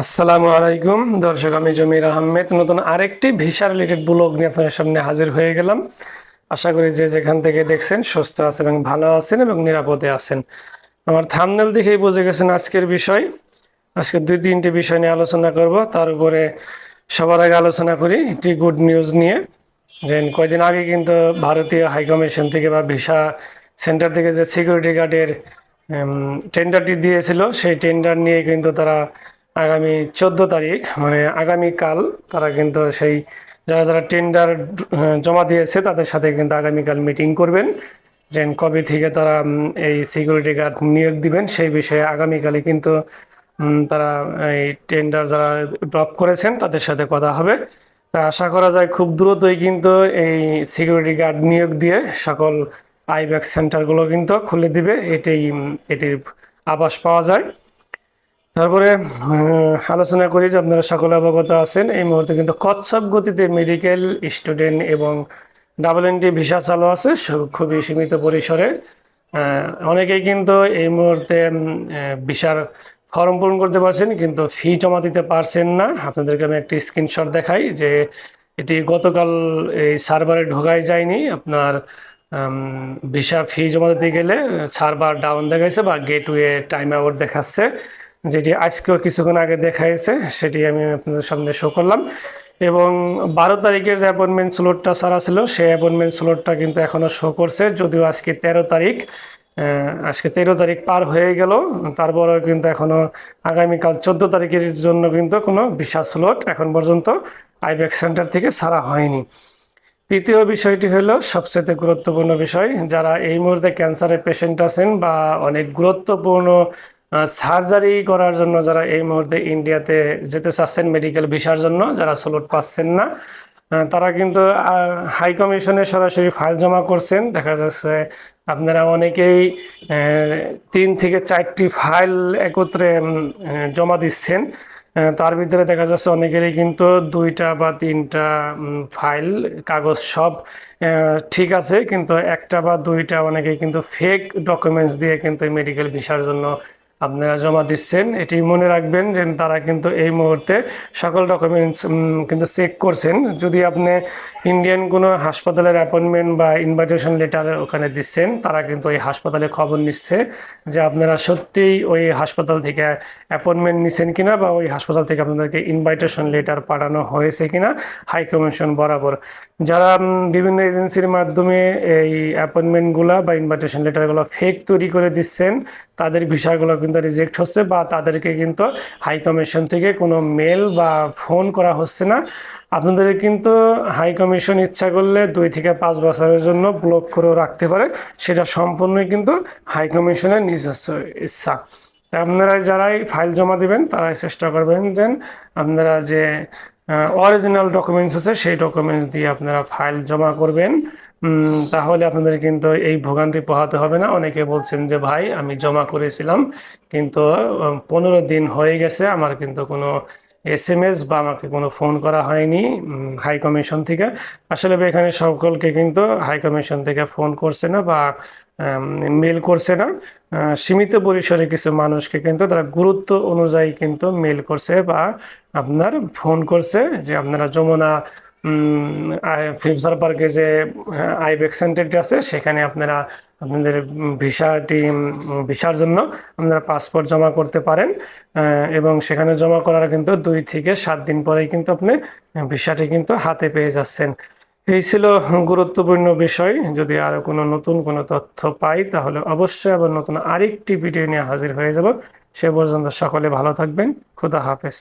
আসসালামু আলাইকুম। দর্শক, আমি জমির আহমেদ। নতুন আরেকটি ভিসা রিলেটেড ব্লগ নিয়ে আপনাদের সামনে হাজির হয়ে গেলাম। আশা করি যে যেখান থেকে দেখছেন সুস্থ আছেন এবং ভালো আছেন এবং নিরাপদে আছেন। আমার থামনেল দেখেই বুঝে গেছেন আজকের বিষয়। আজকে দুই, তিনটি বিষয় নিয়ে আলোচনা করব। তার উপরে সবার আগে আলোচনা করি একটি গুড নিউজ নিয়ে। যে কয়দিন আগে কিন্তু ভারতীয় হাইকমিশন থেকে বা ভিসা সেন্টার থেকে যে সিকিউরিটি গার্ডের টেন্ডারটি দিয়েছিল, সেই টেন্ডার নিয়ে কিন্তু তারা আগামী চোদ্দ তারিখ মানে আগামীকাল তারা কিন্তু সেই যারা যারা টেন্ডার জমা দিয়েছে তাদের সাথে কিন্তু আগামীকাল মিটিং করবেন। যে কবে থেকে তারা এই সিকিউরিটি গার্ড নিয়োগ দিবেন সেই বিষয়ে আগামীকালই কিন্তু তারা এই টেন্ডার যারা ড্রপ করেছেন তাদের সাথে কথা হবে। তা আশা করা যায় খুব দ্রুতই কিন্তু এই সিকিউরিটি গার্ড নিয়োগ দিয়ে সকল আইব্যাক সেন্টারগুলো কিন্তু খুলে দিবে। এটাই এটির আভাস পাওয়া যায়। তারপরে আলোচনা করি যে আপনারা সকলে অবগত আছেন, এই মুহূর্তে কিন্তু কচ্ছপ গতিতে মেডিকেল স্টুডেন্ট এবং ডাবল এনটি ভিসা চালু আছে খুবই সীমিত পরিসরে। অনেকেই কিন্তু এই মুহূর্তে ভিসার ফর্ম পূরণ করতে পারছেন, কিন্তু ফি জমা দিতে পারছেন না। আপনাদেরকে আমি একটি স্ক্রিনশট দেখাই যে এটি গতকাল এই সার্ভারে ঢোকাই যায়নি। আপনার ভিসা ফি জমা দিতে গেলে সার্ভার ডাউন দেখাইছে বা গেটওয়ে টাইম আউট দেখাচ্ছে। যেটি আজকেও কিছুক্ষণ আগে দেখাইছে, সেটি আমি আপনাদের সামনে শো করলাম। এবং বারো তারিখের যে অ্যাপয়েন্টমেন্ট স্লটটা সারা ছিল, সেই অ্যাপয়েন্টমেন্ট স্লটটা কিন্তু এখনও শো করছে, যদিও আজকে তেরো তারিখ আজকে তেরো তারিখ পার হয়ে গেল। তারপরেও কিন্তু এখনও আগামীকাল চোদ্দ তারিখের জন্য কিন্তু কোনো বিশাল স্লট এখন পর্যন্ত আইব্যাক সেন্টার থেকে ছাড়া হয়নি। তৃতীয় বিষয়টি হলো সবচেয়ে গুরুত্বপূর্ণ বিষয়, যারা এই মুহূর্তে ক্যান্সারের পেশেন্ট আছেন বা অনেক গুরুত্বপূর্ণ সার্জারি করার জন্য যারা এই মুহূর্তে ইন্ডিয়াতে যেতে চাচ্ছেন মেডিকেল ভিসার জন্য, যারা স্লট পাচ্ছেন না তারা কিন্তু হাই কমিশনে সরাসরি ফাইল জমা করছেন। দেখা যাচ্ছে আপনারা অনেকেই তিন থেকে চারটি ফাইল একত্রে জমা দিচ্ছেন। তার ভিতরে দেখা যাচ্ছে অনেকেরই কিন্তু দুইটা বা তিনটা ফাইল কাগজ সব ঠিক আছে। কিন্তু একটা বা দুইটা অনেকেই কিন্তু ফেক ডকুমেন্টস দিয়ে কিন্তু মেডিকেল ভিসার জন্য আপনারা জমা দিচ্ছেন, এটি মনে রাখবেন যে তারা কিন্তু এই মুহূর্তে সকল ডকুমেন্টস কিন্তু চেক করছেন। যদি আপনি ইন্ডিয়ান কোনো হাসপাতালের অ্যাপয়েন্টমেন্ট বা ইনভাইটেশন লেটার ওখানে দিচ্ছেন, তারা কিন্তু ওই হাসপাতালে খবর নিচ্ছে যে আপনারা সত্যিই ওই হাসপাতাল থেকে অ্যাপয়েন্টমেন্ট নিছেন কিনা বা ওই হাসপাতাল থেকে আপনাদেরকে ইনভাইটেশন লেটার পাঠানো হয়েছে কিনা হাই কমিশন বরাবর। যারা বিভিন্ন এজেন্সির মাধ্যমে এই অ্যাপয়েন্টমেন্টগুলো বা ইনভাইটেশন লেটারগুলো ফেক তৈরি করে দিচ্ছেন, তাদের বিষয়গুলো কিন্তু রিজেক্ট হচ্ছে বা তাদেরকে কিন্তু হাই কমিশন থেকে কোনো মেল বা ফোন করা হচ্ছে না। আপনাদের কিন্তু হাই কমিশন ইচ্ছা করলে দুই থেকে পাঁচ বছরের জন্য ব্লক করে রাখতে পারে। সেটা সম্পূর্ণই কিন্তু হাই কমিশনের নিজস্ব ইচ্ছা। আপনারা যারাই ফাইল জমা দিবেন, তারাই চেষ্টা করবেন যে আপনারা যে অরিজিনাল ডকুমেন্টস আছে, সেই ডকুমেন্টস দিয়ে আপনারা ফাইল জমা করবেন। তাহলে আপনাদের কিন্তু এই ভোগান্তি পোহাতে হবে না। অনেকে বলছেন যে, ভাই, আমি জমা করেছিলাম, কিন্তু পনেরো দিন হয়ে গেছে, আমার কিন্তু কোনো এস এম এস বা আমাকে কোনো ফোন করা হয়নি হাই কমিশন থেকে। আসলে এখানে সকলকে কিন্তু হাই কমিশন থেকে ফোন করছে না বা মেল করছে না। সীমিত পরিসরে কিছু মানুষকে কিন্তু তারা গুরুত্ব অনুযায়ী কিন্তু মেল করছে বা আপনার ফোন করছে যে আপনারা যমুনা ফিউচার পার্কে যে আইবেক সেন্টারটি আছে, সেখানে আপনারা আপনাদের ভিসাটি ভিসার জন্য আপনারা পাসপোর্ট জমা করতে পারেন। এবং সেখানে জমা করার কিন্তু দুই থেকে সাত দিন পরেই কিন্তু আপনি ভিসাটি কিন্তু হাতে পেয়ে যাচ্ছেন। এই ছিল গুরুত্বপূর্ণ বিষয়। যদি আরও কোনো নতুন কোনো তথ্য পাই, তাহলে অবশ্যই আবার নতুন আরেকটি ভিডিও নিয়ে হাজির হয়ে যাব। সে পর্যন্ত সকলে ভালো থাকবেন। খুদা হাফেজ।